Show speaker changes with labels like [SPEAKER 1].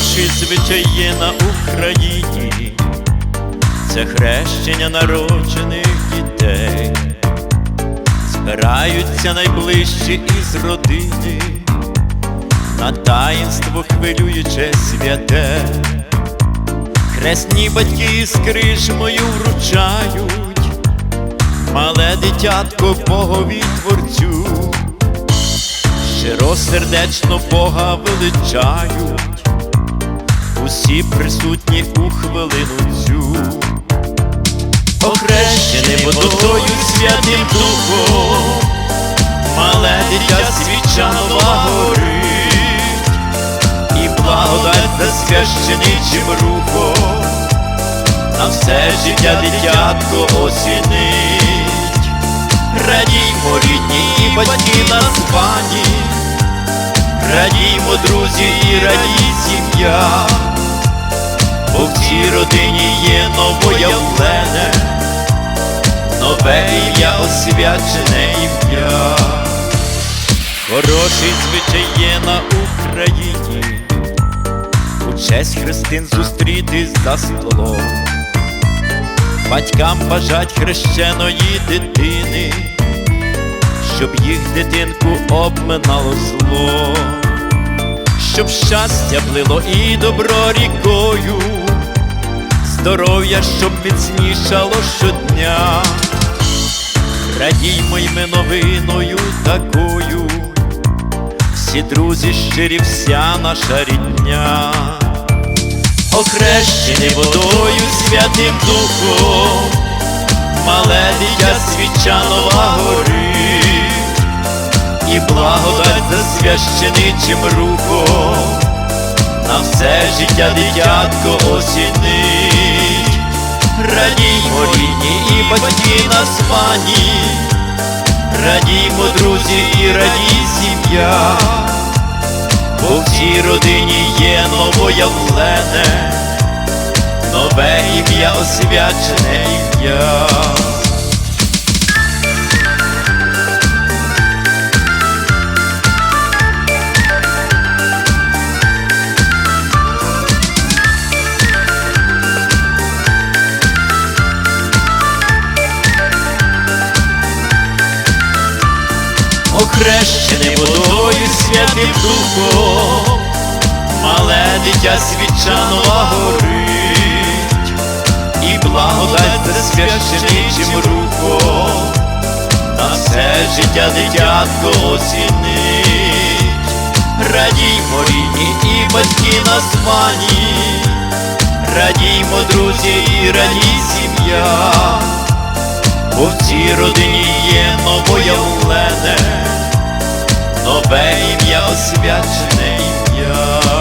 [SPEAKER 1] Хороший звичай є на Україні, це хрещення народжених дітей, збираються найближчі із родини, на таїнство хвилююче святе, хресні батьки з крижмою вручають, мале дитятко Богові творцю. Щиросердечно Бога величають, усі присутні у хвилину цю, охрещений водою святим духом, мале дитя свіча нова горить, і благодать засвященичим рухом, на все життя дитятко осінить. Радіймо, рідні і батьки названі, радіймо, друзі, і радій сім'я, бо в цій родині є новоявлене, нове ім'я освячене ім'я. Хороший звичай є на Україні, у честь хрестин зустрітись за столом. Батькам бажать хрещеної дитини, щоб їх дитинку обминало зло, щоб щастя плило і добро рікою, здоров'я, щоб міцнішало щодня, радіймо й ми новиною такою, всі друзі щирі, вся наша рідня. Охрещений водою святим духом, мале дитя свіча нова горить, і благодать засвященичим рухом, на все життя дитятко осінить, радіймо рідні і батьки названі, радіймо, друзі, і радій сім'я бо в цій родині є новоявлене, нове ім'я освячене ім'я. Охрещений водою святим духом, мале дитя свіча нова горить, і благодать засвященичим рухом, на все життя дитятко осінить, радіймо рідні і батьки названі, радіймо, друзі, і радій сім'я. Бо в цій родині є новоявлене, нове ім'я освячене ім'я.